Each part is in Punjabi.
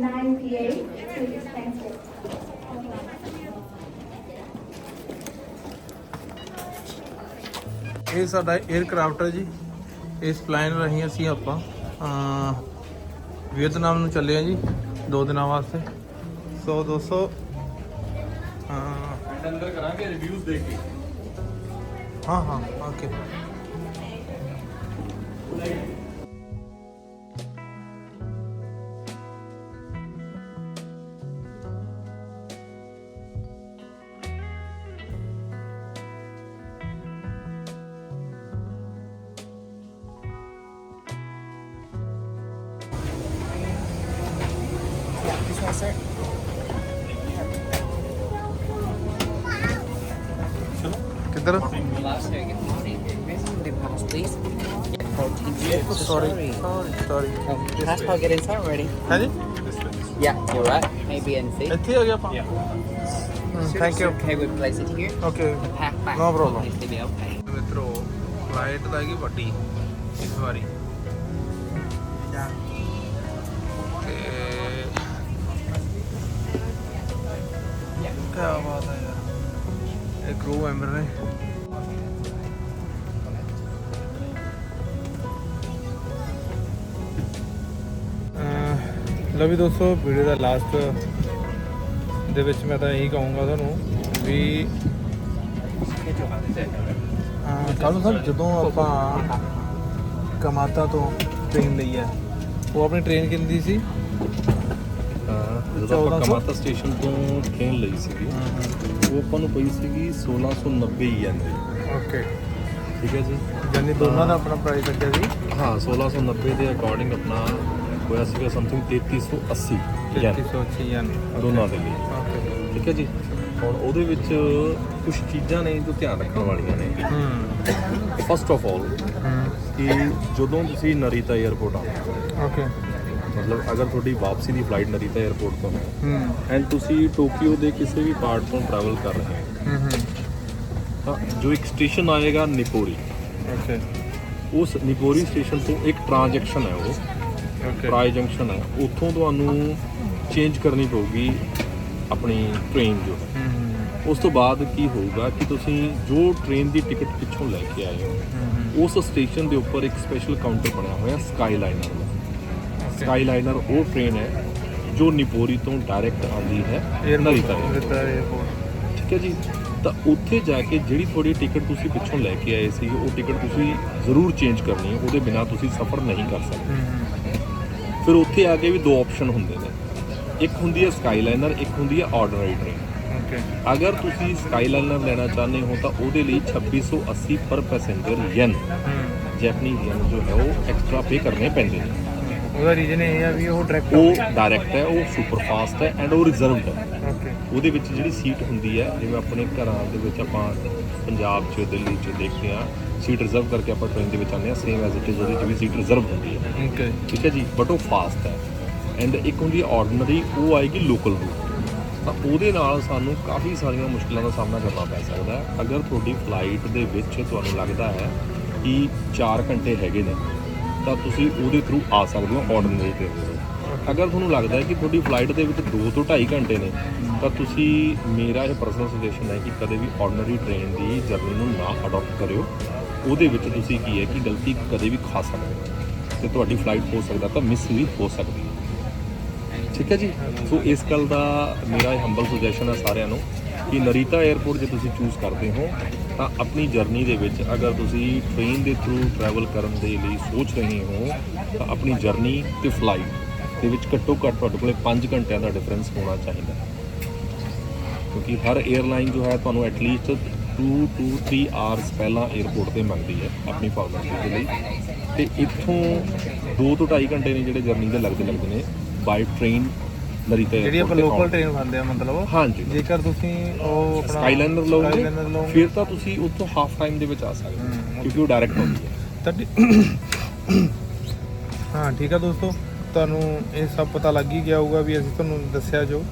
98 too expensive. ਇਹ ਸਾਡਾ 에ਅਰਕ੍ਰਾਫਟ ਹੈ ਜੀ। ਇਸ ਪਲਾਨ ਰਾਹੀਂ ਅਸੀਂ ਆਪਾਂ ਵੀਅਤਨਾਮ ਨੂੰ ਚੱਲੇ ਆ ਜੀ ਦੋ ਦਿਨਾਂ ਵਾਸਤੇ। ਸੋ ਦੋਸਤੋ ਅਮ, ਅੰਦਰ ਕਰਾਂਗੇ ਰਿਵਿਊਜ਼ ਦੇਖ ਕੇ। ਹਾਂ ਹਾਂ ਓਕੇ desert. किधर Sorry. Sorry. Sorry. That's get inside already. हाँ Yeah, you're right. And hmm, Thank you. Okay, we place it here. Okay. The pack back. No problem. Metro. flight लाएगी बड़ी ਯਾਰ ਇਹ ਮੈਂਬਰ ਨੇ ਲਵੀ ਲਓ ਦੋਸਤੋ ਵੀਡੀਓ ਦਾ ਲਾਸਟ ਦੇ ਵਿੱਚ ਮੈਂ ਤਾਂ ਇਹੀ ਕਹੂੰਗਾ ਤੁਹਾਨੂੰ ਵੀ ਕੱਲ ਨੂੰ ਸਰ ਜਦੋਂ ਆਪਾਂ ਕਮਾਤਾ ਤੋਂ ਟ੍ਰੇਨ ਲਈ ਹੈ, ਉਹ ਆਪਣੀ ਟ੍ਰੇਨ ਕਿੰਨੀ ਸੀ? ਜਦੋਂ ਆਪਾਂ 1400 ਕਮਾਤਾ ਸਟੇਸ਼ਨ ਤੋਂ ਟ੍ਰੇਨ ਲਈ ਸੀਗੀ ਉਹ ਆਪਾਂ ਨੂੰ ਪਈ ਸੀਗੀ 1690 ਯੈਨ ਦੀ। ਓਕੇ। ਠੀਕ ਹੈ ਜੀ? ਜਾਨੀ ਦੋਨਾਂ ਦਾ ਆਪਣਾ ਪ੍ਰਾਈਸ ਲੱਗਿਆ ਸੀ ਹਾਂ 1690 ਦੇ ਅਕੋਰਡਿੰਗ ਆਪਣਾ ਹੋਇਆ ਸੀਗਾ ਸਮਥਿੰਗ 3380 ਯੈਨ 3380 ਯਨ ਦੋਨਾਂ ਦੇ ਲਈ। ਓਕੇ। ਠੀਕ ਹੈ ਜੀ? ਹੁਣ ਉਹਦੇ ਵਿੱਚ ਕੁਝ ਚੀਜ਼ਾਂ ਨੇ ਜੋ ਧਿਆਨ ਰੱਖਣ ਵਾਲੀਆਂ ਨੇ। ਹੂੰ। ਫਸਟ ਆਫ ਆਲ ਕਿ ਜਦੋਂ ਤੁਸੀਂ ਨਰੀਤਾ 에ਅਰਪੋਰਟ ਆਓ ਓਕੇ। ਮਤਲਬ ਅਗਰ ਤੁਹਾਡੀ ਵਾਪਸੀ ਦੀ ਫਲਾਈਟ ਨਰੀਤਾ 에ਅਰਪੋਰਟ ਤੋਂ ਹੈ। ਐਂਡ ਤੁਸੀਂ ਟੋਕੀਓ ਦੇ ਕਿਸੇ ਵੀ ਪਾਰਟ ਤੋਂ ਟਰੈਵਲ ਕਰ ਰਹੇ ਹੋ। ਤਾਂ ਜੋ ਇੱਕ ਸਟੇਸ਼ਨ ਆਏਗਾ ਨਿਪੋਰੀ ਓਕੇ ਉਸ ਨਿਪੋਰੀ ਸਟੇਸ਼ਨ ਤੋਂ ਇੱਕ ਟ੍ਰਾਂਜੈਕਸ਼ਨ ਹੈ ਉਹ। ਓਕੇ ਪ੍ਰਾਈ ਜੰਕਸ਼ਨ ਹੈ। ਉੱਥੋਂ ਤੁਹਾਨੂੰ ਚੇਂਜ ਕਰਨੀ ਪਊਗੀ ਆਪਣੀ ਟ੍ਰੇਨ ਜੋ। ਹੂੰ ਉਸ ਤੋਂ ਬਾਅਦ ਕੀ ਹੋਊਗਾ ਕਿ ਤੁਸੀਂ ਜੋ ਟ੍ਰੇਨ ਦੀ ਟਿਕਟ ਪਿੱਛੋਂ ਲੈ ਕੇ ਆਏ ਹੋ ਉਸ ਸਟੇਸ਼ਨ ਦੇ ਉੱਪਰ ਇੱਕ ਸਪੈਸ਼ਲ ਕਾਊਂਟਰ ਬਣਿਆ ਹੋਇਆ ਸਕਾਈਲਾਈਨਰ ਦਾ ਸਕਾਈ ਲਾਈਨਰ ਉਹ ਟ੍ਰੇਨ ਹੈ ਜੋ ਨਿਪੋਰੀ ਤੋਂ ਡਾਇਰੈਕਟ ਆਉਂਦੀ ਹੈ ਨਰੀ ਤੱਕ ਠੀਕ ਹੈ ਜੀ? ਤਾਂ ਉੱਥੇ ਜਾ ਕੇ ਜਿਹੜੀ ਤੁਹਾਡੀ ਟਿਕਟ ਤੁਸੀਂ ਪਿੱਛੋਂ ਲੈ ਕੇ ਆਏ ਸੀ ਉਹ ਟਿਕਟ ਤੁਸੀਂ ਜ਼ਰੂਰ ਚੇਂਜ ਕਰਨੀ ਹੈ ਉਹਦੇ ਬਿਨਾ ਤੁਸੀਂ ਸਫ਼ਰ ਨਹੀਂ ਕਰ ਸਕਦੇ। ਫਿਰ ਉੱਥੇ ਆ ਕੇ ਵੀ ਦੋ ਆਪਸ਼ਨ ਹੁੰਦੇ ਨੇ। ਇੱਕ ਹੁੰਦੀ ਹੈ ਸਕਾਈਲਾਈਨਰ ਇੱਕ ਹੁੰਦੀ ਹੈ ਆਰਡਨਰੀ ਟ੍ਰੇਨ ਅਗਰ ਤੁਸੀਂ ਸਕਾਈਲਾਈਨਰ ਲੈਣਾ ਚਾਹੁੰਦੇ ਹੋ ਤਾਂ ਉਹਦੇ ਲਈ 2680 ਪਰ ਪੈਸੇਂਜਰ ਯੈਨ ਜੈਪਨੀ ਯੈਨ ਜੋ ਹੈ ਉਹ ਐਕਸਟਰਾ ਪੇ ਕਰਨੇ ਪੈਂਦੇ ਨੇ। ਉਹਦਾ ਰੀਜ਼ਨ ਇਹ ਆ ਵੀ ਉਹ ਡਾਇਰੈਕਟ ਉਹ ਡਾਇਰੈਕਟ ਹੈ ਉਹ ਸੁਪਰ ਫਾਸਟ ਹੈ ਐਂਡ ਉਹ ਰਿਜ਼ਰਵਡ ਹੈ। ਓਕੇ ਉਹਦੇ ਵਿੱਚ ਜਿਹੜੀ ਸੀਟ ਹੁੰਦੀ ਹੈ ਜਿਵੇਂ ਆਪਣੇ ਘਰਾਂ ਦੇ ਵਿੱਚ ਆਪਾਂ ਪੰਜਾਬ 'ਚ ਦਿੱਲੀ 'ਚ ਦੇਖਦੇ ਆ ਸੀਟ ਰਿਜ਼ਰਵ ਕਰਕੇ ਆਪਾਂ ਟ੍ਰੇਨ ਦੇ ਵਿੱਚ ਆਉਂਦੇ ਆ ਸੇਮ ਐਜ਼ ਇਟ ਇਜ਼ ਉਹਦੇ 'ਚ ਵੀ ਸੀਟ ਰਿਜ਼ਰਵ ਹੁੰਦੀ ਹੈ। ਓਕੇ ਠੀਕ ਹੈ ਜੀ? ਬਟ ਉਹ ਫਾਸਟ ਹੈ। ਐਂਡ ਇੱਕ ਹੁੰਦੀ ਹੈ ਆਰਡੀਨਰੀ ਉਹ ਆਏਗੀ ਲੋਕਲ ਰੂਟ ਤਾਂ ਉਹਦੇ ਨਾਲ ਸਾਨੂੰ ਕਾਫੀ ਸਾਰੀਆਂ ਮੁਸ਼ਕਲਾਂ ਦਾ ਸਾਹਮਣਾ ਕਰਨਾ ਪੈ ਸਕਦਾ ਹੈ। ਅਗਰ ਤੁਹਾਡੀ ਫਲਾਈਟ ਦੇ ਵਿੱਚ ਤੁਹਾਨੂੰ ਲੱਗਦਾ ਹੈ ਕਿ 4 ਘੰਟੇ ਹੈਗੇ ਨੇ ਤਾਂ ਤੁਸੀਂ ਉਹਦੇ ਥਰੂ ਆ ਸਕਦੇ ਹੋ ਆਰਡੀਨਰੀ ਟ੍ਰੇਨ ਦੇ ਅਗਰ ਤੁਹਾਨੂੰ ਲੱਗਦਾ ਹੈ ਕਿ ਤੁਹਾਡੀ ਫਲਾਈਟ ਦੇ ਵਿੱਚ 2 ਤੋਂ 2.5 ਘੰਟੇ ਨੇ, ਤਾਂ ਤੁਸੀਂ ਮੇਰਾ ਇਹ ਪਰਸਨਲ ਸੁਜੈਸ਼ਨ ਹੈ ਕਿ ਕਦੇ ਵੀ ਆਰਡੀਨਰੀ ਟ੍ਰੇਨ ਦੀ ਜਰਨੀ ਨੂੰ ਨਾ ਅਡਾਪਟ ਕਰਿਓ। ਉਹਦੇ ਵਿੱਚ ਤੁਸੀਂ ਕੀ ਹੈ ਕਿ ਗਲਤੀ ਕਦੇ ਵੀ ਖਾ ਸਕਦੇ ਹੋ। ਤੇ ਤੁਹਾਡੀ ਫਲਾਈਟ ਹੋ ਸਕਦਾ ਤਾਂ ਮਿਸ ਵੀ ਹੋ ਸਕਦੀ ਹੈ। ਠੀਕ ਹੈ ਜੀ? ਸੋ ਇਸ ਗੱਲ ਦਾ ਮੇਰਾ ਇਹ ਹੰਬਲ ਸੁਜੈਸ਼ਨ ਹੈ ਸਾਰਿਆਂ ਨੂੰ ਕਿ ਨਰੀਤਾ 에ਅਰਪੋਰਟ ਜੇ ਤੁਸੀਂ ਚੂਜ਼ ਕਰਦੇ ਹੋ ਤਾਂ ਆਪਣੀ ਜਰਨੀ ਦੇ ਵਿੱਚ ਅਗਰ ਤੁਸੀਂ ਟ੍ਰੇਨ ਦੇ ਥਰੂ ਟਰੈਵਲ ਕਰਨ ਦੇ ਲਈ ਸੋਚ ਰਹੇ ਹੋ, ਤਾਂ ਆਪਣੀ ਜਰਨੀ ਤੇ ਫਲਾਈਟ ਦੇ ਵਿੱਚ ਘੱਟੋ ਘੱਟ ਤੁਹਾਡੇ ਕੋਲੇ 5 ਘੰਟਿਆਂ ਦਾ ਡਿਫਰੈਂਸ ਹੋਣਾ ਚਾਹੀਦਾ। ਕਿਉਂਕਿ ਹਰ 에ਅਰਲਾਈਨ ਜੋ ਹੈ ਤੁਹਾਨੂੰ ਐਟਲੀਸਟ 2 ਟੂ 3 ਆਵਰਸ ਪਹਿਲਾਂ 에ਅਰਪੋਰਟ ਤੇ ਮੰਗਦੀ ਹੈ ਆਪਣੀ ਫਾਰਮੈਲਿਟੀ ਦੇ ਲਈ। ਤੇ ਇੱਥੋਂ 2 ਤੋਂ 2.5 ਘੰਟੇ ਨੇ ਜਿਹੜੇ ਜਰਨੀ ਦੇ ਲੱਗਦੇ ਲੱਗਦੇ ਨੇ ਬਾਈ ਟ੍ਰੇਨ ਨਰੀਤਾ ਜਿਹੜੀ ਆਪਾਂ ਤੇ ਲੋਕਲ। ਟ੍ਰੇਨ ਖਾਂਦੇ ਆ ਮਤਲਬ ਹਾਂਜੀ। ਜੇਕਰ ਤੁਸੀਂ ਉਹ ਆਪਣਾ ਸਕਾਈਲਾਈਨਰ ਲਓਗੇ ਫਿਰ ਤਾਂ ਤੁਸੀਂ ਉੱਥੋਂ ਹਾਫ ਟਾਈਮ ਦੇ ਵਿੱਚ ਆ ਸਕਦੇ ਹੋ ਕਿਉਂਕਿ ਉਹ ਡਾਇਰੈਕਟ ਹੁੰਦੀ ਹੈ। ਹਾਂ ਠੀਕ ਆ ਦੋਸਤੋ। ਤੁਹਾਨੂੰ ਇਹ ਸਭ ਪਤਾ ਲੱਗ ਹੀ ਗਿਆ ਹੋਊਗਾ ਵੀ ਅਸੀਂ ਤੁਹਾਨੂੰ ਦੱਸਿਆ ਜੋ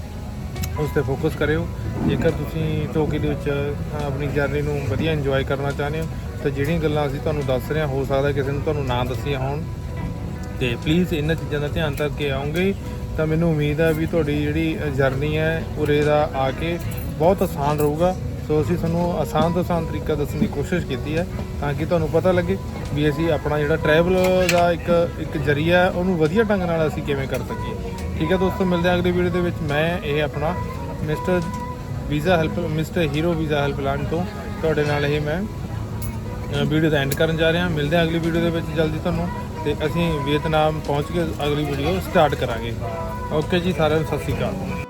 ਉਸ ਤੇ ਫੋਕਸ ਕਰਿਓ। ਜੇਕਰ ਤੁਸੀਂ ਟੋਕੀ ਦੇ ਵਿੱਚ ਆਪਣੀ ਜਰਨੀ ਨੂੰ ਵਧੀਆ ਇੰਜੋਏ ਕਰਨਾ ਚਾਹੁੰਦੇ ਹੋ ਤਾਂ ਜਿਹੜੀਆਂ ਗੱਲਾਂ ਅਸੀਂ ਤੁਹਾਨੂੰ ਦੱਸ ਰਹੇ ਹਾਂ ਹੋ ਸਕਦਾ ਕਿਸੇ ਨੂੰ ਤੁਹਾਨੂੰ ਨਾ ਦੱਸੀਆਂ ਹੋਣ। ਤੇ ਪਲੀਜ਼ ਇਹਨਾਂ ਚੀਜ਼ਾਂ ਦਾ ਧਿਆਨ ਰੱਖ ਕੇ ਆਉਂਗੇ ਤਾਂ ਮੈਨੂੰ ਉਮੀਦ ਹੈ ਵੀ ਤੁਹਾਡੀ ਜਿਹੜੀ ਜਰਨੀ ਹੈ, ਉਰੇ ਦਾ ਆ ਕੇ ਬਹੁਤ ਆਸਾਨ ਰਹੂਗਾ। ਸੋ ਅਸੀਂ ਤੁਹਾਨੂੰ ਆਸਾਨ ਤੋਂ ਆਸਾਨ ਤਰੀਕਾ ਦੱਸਣ ਦੀ ਕੋਸ਼ਿਸ਼ ਕੀਤੀ ਹੈ ਤਾਂ ਕਿ ਤੁਹਾਨੂੰ ਪਤਾ ਲੱਗੇ ਵੀ ਅਸੀਂ ਆਪਣਾ ਜਿਹੜਾ ਟਰੈਵਲ ਦਾ ਇੱਕ ਇੱਕ ਜਰੀਆ ਉਹਨੂੰ ਵਧੀਆ ਢੰਗ ਨਾਲ ਅਸੀਂ ਕਿਵੇਂ ਕਰ ਸਕੀਏ। ਠੀਕ ਹੈ ਦੋਸਤੋ, ਮਿਲਦੇ ਹਾਂ ਅਗਲੀ ਵੀਡੀਓ ਦੇ ਵਿੱਚ। ਮੈਂ ਇਹ ਆਪਣਾ mister visa help mister hero visa helpline ਤੋਂ ਤੁਹਾਡੇ ਨਾਲ ਇਹ ਮੈਂ ਵੀਡੀਓ ਦਾ ਐਂਡ ਕਰਨ ਜਾ ਰਿਹਾ। ਹਾਂ ਮਿਲਦੇ ਹਾਂ ਅਗਲੀ ਵੀਡੀਓ ਦੇ ਵਿੱਚ ਜਲਦੀ ਤੁਹਾਨੂੰ। ਤੇ ਅਸੀਂ ਵੀਅਤਨਾਮ ਪਹੁੰਚ ਕੇ ਅਗਲੀ ਵੀਡੀਓ ਸਟਾਰਟ ਕਰਾਂਗੇ। ਓਕੇ ਜੀ, ਸਾਰਿਆਂ ਨੂੰ ਸਤਿ ਸ਼੍ਰੀ ਅਕਾਲ।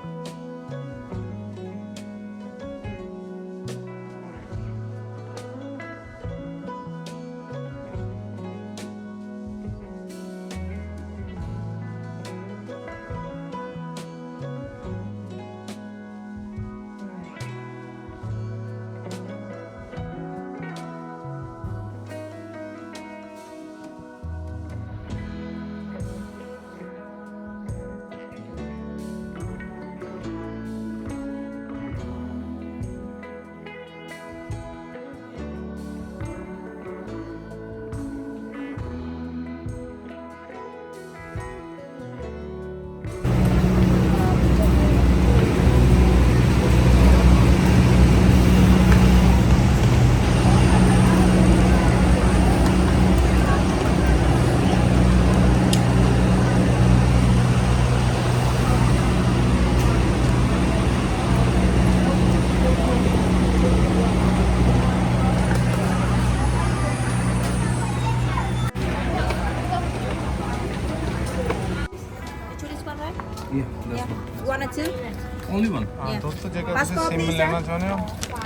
ਸਿਮ ਲੈਣਾ. ਚਾਹੁੰਦੇ ਹੋ?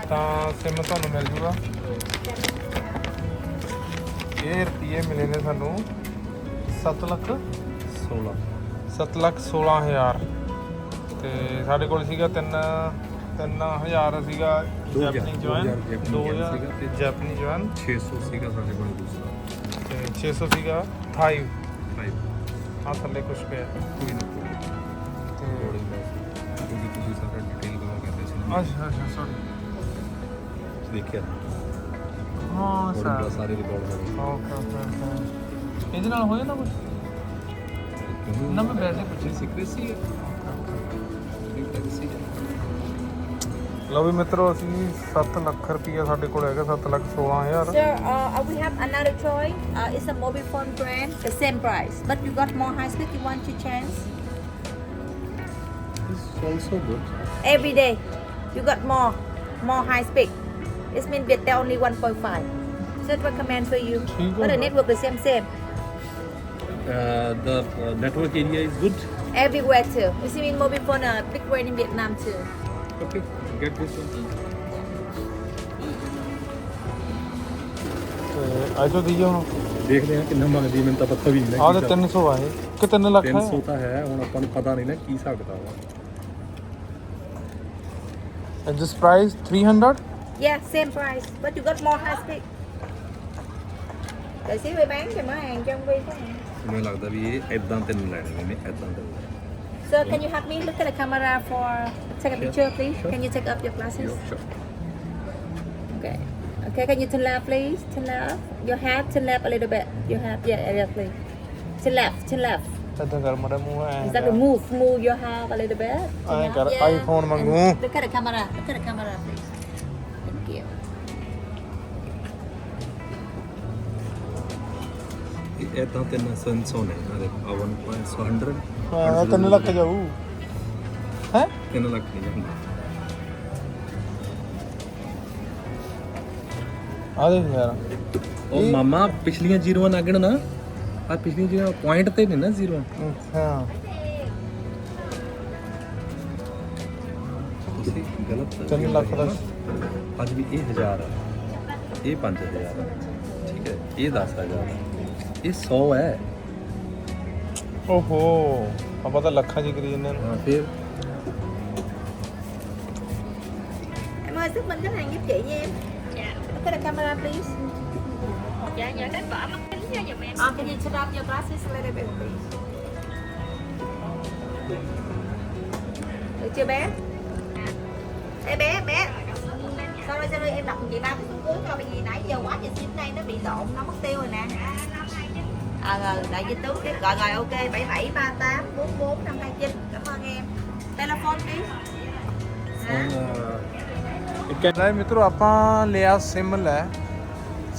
ਤਾਂ ਸਿਮ ਤੁਹਾਨੂੰ ਮਿਲ ਜੂਗਾ। ਇਹ ਰੁਪਏ ਮਿਲੇ ਨੇ ਸਾਨੂੰ 7 ਲੱਖ 16. 7 ਲੱਖ 16 ਹਜ਼ਾਰ। ਤੇ ਸਾਡੇ ਕੋਲ ਸੀਗਾ 3 3000 ਸੀਗਾ ਜੈਪਨੀ ਦੋ ਜਵਾਨ ਹਜ਼ਾਰ ਜੈਪਨੀ ਜਵਾਨ 2000 ਸੀਗਾ ਤੇ- ਜੈਪਨੀ ਜਵਾਨ 600 ਸੀਗਾ ਸਾਡੇ ਕੋਲ ਦੂਸਰਾ। ਤੇ 600 ਸੀਗਾ ਥਾਈ। 5 ਆ ਥੱਲੇ ਕੁਝ ਪਿਆ। ਕੋਈ ਨਾ ਕੋਈ। ਤੇ ਥੋੜੀ ਬਸ ਕਿਉਂਕਿ ਤੁਸੀਂ ਸਾਰਾ ਡਿਟੇਲ ਕਰਾ ਕਹਿੰਦੇ ਸੀ ਨਾ। ਅੱਛਾ ਅੱਛਾ ਸੌਰੀ ਦੇਖਿਆ ਹਾਂ ਥੋੜੀ ਸਰ ਬਸ ਸਾਰੇ ਰਿਕਾਰਡ ਹੋ ਓਕੇ ਓਕੇ ਓਕੇ ਇਹਦੇ ਨਾਲ ਹੋਇਆ ਨਾ ਕੁਝ ਗਏ ਨਾ ਮੈਂ ਬੈਠੇ ਪੁੱਛੀ ਸੀਕ੍ਰੇਸੀ ਹੈ ਪ੍ਰਾਈਵੇਸੀ ਹੈ ਲਓ ਵੀ ਮਿੱਤਰੋ ਅਸੀਂ 7 ਲੱਖ ਰੁਪਈਆ ਸਾਡੇ ਕੋਲ ਹੈਗਾ 7 lakh 16000 Sir, uh, we have another choice. Uh, it's a mobile phone brand, the same price, but you got more high speed. You want to change It's also good. every day. You got more, more high spec. It means better only 1.5. So it recommend for you. Sure. But the network the same same. Uh, the uh, network area is good. Everywhere too. You see, in mobile phone, uh, big brand in Vietnam too. Okay, get this one. ਆਜੋ ਦਈਏ ਹੁਣ ਦੇਖਦੇ ਹਾਂ ਕਿੰਨਾ ਮੰਗਦੀ ਮੈਨੂੰ ਤਾਂ ਪਤਾ ਵੀ ਨਹੀਂ ਆ ਤਾਂ 300 ਆ ਇਹ ਕਿ 3 ਲੱਖ ਹੈ 300 ਤਾਂ ਹੈ ਹੁਣ ਆਪਾਂ ਨੂੰ ਪਤਾ ਨਹੀਂ ਨਾ ਕੀ ਸਕਦਾ ਵਾ And this price 300 Yeah, same price, but you got more high speed. Để xíu về bán cho má hàng trong vi có hàng. ਮੈਨੂੰ ਲੱਗਦਾ ਵੀ ਇਹ ਇਦਾਂ ਤਿੰਨ ਲੈਣੇ ਨੇ ਇਦਾਂ ਦੇ Sir, can you help me look at the camera for take a picture, please? Sure. Can you take off your glasses? Sure. Okay. Okay, can you turn left, please? Turn left. Your head, turn left a little bit. Your head, yeah, a little please. Turn left, turn left. ਇਦਾਂ ਕਰ ਮੜਾ ਮੂੰਹ ਐ Exactly. Move, move your head a little bit. Turn ਐਂ left, ਕਰ, yeah. iPhone ਵਾਂਗੂ। And Look at the camera. Look at the camera, please. Thank you. ਇਹ ਇਦਾਂ ਤਿੰਨ ਸੈਂਸੋ ਨੇ ਇਹਨਾਂ ਦੇ 1.100 ਹਾਂ 3 ਲੱਖ ਜਾਊ ਹੈ 3 ਲੱਖ ਨਹੀਂ ਜਾਂਦਾ ਆ ਦੇਖ ਯਾਰ ਉਹ ਮਾਮਾ ਪਿਛਲੀਆਂ ਜ਼ੀਰੋਆਂ ਲੱਗਣ ਨਾ ਆ ਪਿਛਲੀਆਂ ਜ਼ੀਰੋ ਪੁਆਇੰਟ ਤੇ ਨੇ ਨਾ ਜ਼ੀਰੋ ਅੱਛਾ। ਤੁਸੀਂ ਗਲਤ ਤਿੰਨ ਲੱਖ ਦਾ। ਅੱਜ ਵੀ ਇਹ 1000 ਆ ਇਹ 5000 ਆ ਠੀਕ ਹੈ ਇਹ 10000 ਆ ਇਹ 100 ਹੈ। ਓਹੋ ਆਪਾਂ ਤਾਂ ਲੱਖਾਂ ਜੀ ਕਰੀ ਜਾਂਦੇ ਨੇ ਹਾਂ ਫਿਰ? Chị nha em. Look at the camera, please. Dạ, here giùm em. Oh, can you turn up your glasses a little? Được chưa bé? Ê bé, bé. Sao đây, sao đây, em đọc chị ba cái cuối coi bởi vì nãy giờ quá giờ xíu nay nó bị lộn, nó mất tiêu rồi nè. À, rồi, đại dịch tú cái gọi rồi ok 7738 44 529 cảm ơn em telephone đi hả कह रहा है मित्रों आप sim là सिम लै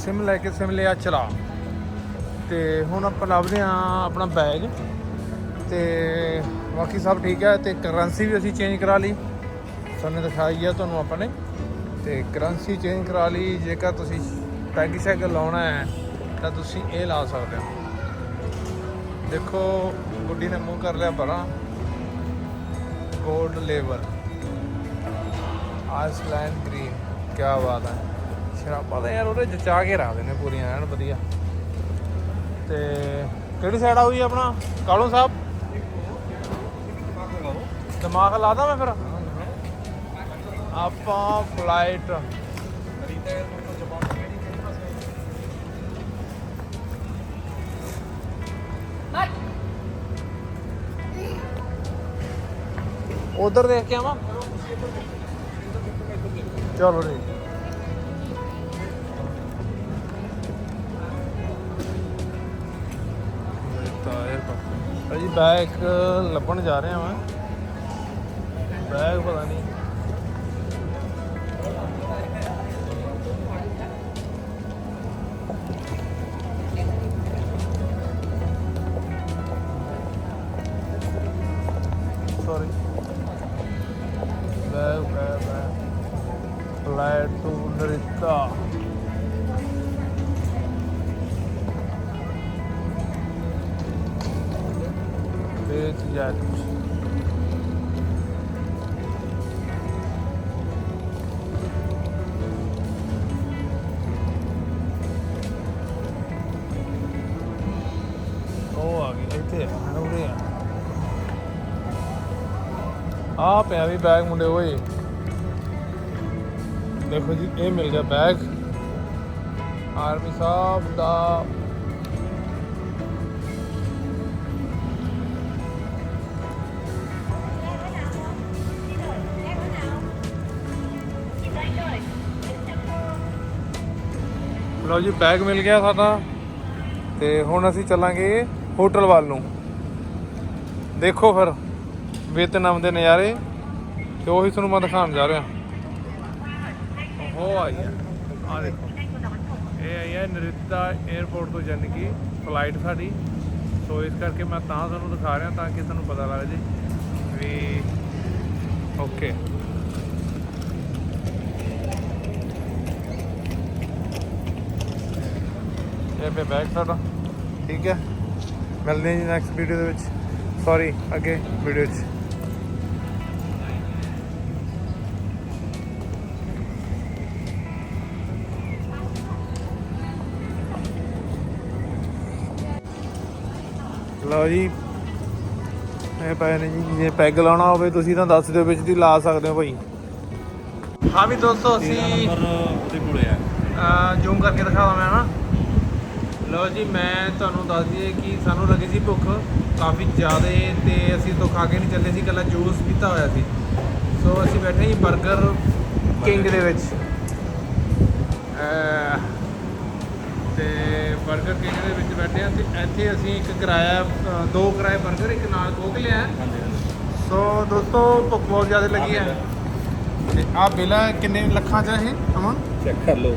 सिम लैके सिम ले आ चला ਤੇ ਹੁਣ ਆਪਾਂ ਲੱਭਦੇ ਆ ਆਪਣਾ ਬੈਗ ਤੇ ਬਾਕੀ ਸਭ ਠੀਕ ਹੈ ਤੇ ਕਰੰਸੀ ਵੀ ਅਸੀਂ ਚੇਂਜ ਕਰਾ ਲਈ। ਸਾਨੂੰ ਦਿਖਾਈ ਆ ਤੁਹਾਨੂੰ ਆਪਾਂ ਨੇ। ਤੇ ਕਰੰਸੀ ਚੇਂਜ ਕਰਾ ਲਈ, ਜੇਕਰ ਤੁਸੀਂ ਪੈਗੀ ਸ਼ੈਗ ਲਾਉਣਾ ਹੈ, ਤਾਂ ਤੁਸੀਂ ਇਹ ਲਾ ਸਕਦੇ ਹੋ। ਦੇਖੋ ਗੁੱਡੀ ਨੇ ਮੂੰਹ ਕਰ ਲਿਆ ਪਰਾਂ ਗੋਲਡ ਲੇਵਲ ਆਈਸਲੈਂਡ ਗ੍ਰੀਨ ਕੀ ਬਾਤ ਹੈ। ਸ਼ਰਾਬਾਂ ਦਾ ਯਾਰ ਉਹਦੇ ਜਚਾ ਕੇ ਰੱਖਦੇ ਦੇਣੇ ਪੂਰੀਆਂ, ਐਨ ਵਧੀਆ। ਤੇ ਕਿਹੜੀ ਸਾਈਡ ਆਉਈ ਆਪਣਾ? ਕਾਲੂ ਸਾਹਿਬ? ਦਿਮਾਗ ਲਾਦਾ ਮੈਂ ਫਿਰ। ਆਪਾਂ ਫਲਾਈਟ ਉਧਰ ਦੇਖ ਕੇ ਆਵਾਂ। ਚਲੋ ਜੀ ਅਜੀ ਬੈਗ ਲੱਭਣ ਜਾ ਰਿਹਾ ਮੈਂ ਬੈਗ ਪਤਾ ਨਹੀਂ ਵੇਚ ਜੈਟ ਉਹ ਆ ਗਈ, ਇੱਥੇ ਆ ਆ। ਆ ਪਿਆ ਵੀ ਬੈਗ ਮੁੰਡੇ, ਓਏ। ਦੇਖੋ ਜੀ, ਇਹ ਮਿਲ ਗਿਆ ਬੈਗ ਆਰਮੀ ਸਾਹਿਬ ਦਾ ਲਓ ਜੀ ਬੈਗ ਮਿਲ ਗਿਆ ਸਾਡਾ। ਤੇ ਹੁਣ ਅਸੀਂ ਚੱਲਾਂਗੇ ਹੋਟਲ ਵੱਲ ਨੂੰ। ਦੇਖੋ ਫਿਰ ਵੀਅਤਨਾਮ ਦੇ ਨਜ਼ਾਰੇ, ਤੇ ਉਹੀ ਤੁਹਾਨੂੰ ਮੈਂ ਦਿਖਾਉਣ ਜਾ ਰਿਹਾ। ਉਹ ਆਈ ਆ। ਦੇਖੋ। ਇਹ ਆਈ ਹੈ ਨਰਿਤਾ 에ਅਰਪੋਰਟ ਤੋਂ, ਜਾਣੀ ਕਿ ਫਲਾਈਟ ਸਾਡੀ। ਸੋ ਇਸ ਕਰਕੇ ਮੈਂ ਤਾਂ ਤੁਹਾਨੂੰ ਦਿਖਾ ਰਿਹਾ ਤਾਂ ਕਿ ਤੁਹਾਨੂੰ ਪਤਾ ਲੱਗ ਜੇ ਵੀ ਓਕੇ ਇਹ ਪੇ ਬੈਗ ਸਾਡਾ। ਠੀਕ ਹੈ। ਮਿਲਦੇ ਹਾਂ ਜੀ ਨੈਕਸਟ ਵੀਡੀਓ ਦੇ ਵਿੱਚ। ਸੌਰੀ ਅੱਗੇ ਵੀਡੀਓ 'ਚ। ਲਓ ਜੀ। ਇਹ ਪਏ ਨੇ ਜੀ ਜੇ ਪੈਗ ਲਾਉਣਾ ਹੋਵੇ ਤੁਸੀਂ ਤਾਂ ਦੱਸ ਦਿਓ ਵਿੱਚ ਦੀ ਲਾ ਸਕਦੇ ਹੋ ਭਾਈ। ਹਾਂ ਵੀ ਦੋਸਤੋ ਅਸੀਂ ਉਹਦੇ ਕੋਲੇ ਆ। ਜ਼ੂਮ ਕਰਕੇ ਦਿਖਾਵਾਂ ਮੈਂ ਨਾ ਲਓ ਜੀ ਮੈਂ ਤੁਹਾਨੂੰ ਦੱਸ ਦਈਏ ਕਿ ਸਾਨੂੰ ਲੱਗੀ ਸੀ ਭੁੱਖ ਕਾਫੀ ਜ਼ਿਆਦਾ ਤੇ ਅਸੀਂ ਤੋਂ ਖਾ ਕੇ ਨਹੀਂ ਚੱਲੇ ਸੀ ਕੱਲਾ ਜੂਸ ਪੀਤਾ ਹੋਇਆ ਸੀ। ਸੋ ਅਸੀਂ ਬੈਠੇ ਜੀ 버ਗਰ ਕਿੰਗ ਦੇ ਵਿੱਚ। ਤੇ 버ਗਰ ਕਿੰਗ ਦੇ ਵਿੱਚ ਬੈਠੇ ਆ ਤੇ ਇੱਥੇ ਅਸੀਂ ਇੱਕ ਕਿਰਾਇਆ ਦੋ ਕਿਰਾਏ 버ਗਰ ਇੱਕ ਨਾਲ ਕੋਕ ਲਿਆ। ਸੋ ਦੋਸਤੋ ਭੁੱਖ ਬਹੁਤ ਜ਼ਿਆਦਾ ਲੱਗੀ ਹੈ। ਤੇ ਆਹ ਬਿਲਾ ਕਿੰਨੇ ਲੱਖਾਂ ਚ ਇਹ? ਅਮਨ? ਚੈੱਕ ਕਰ ਲਓ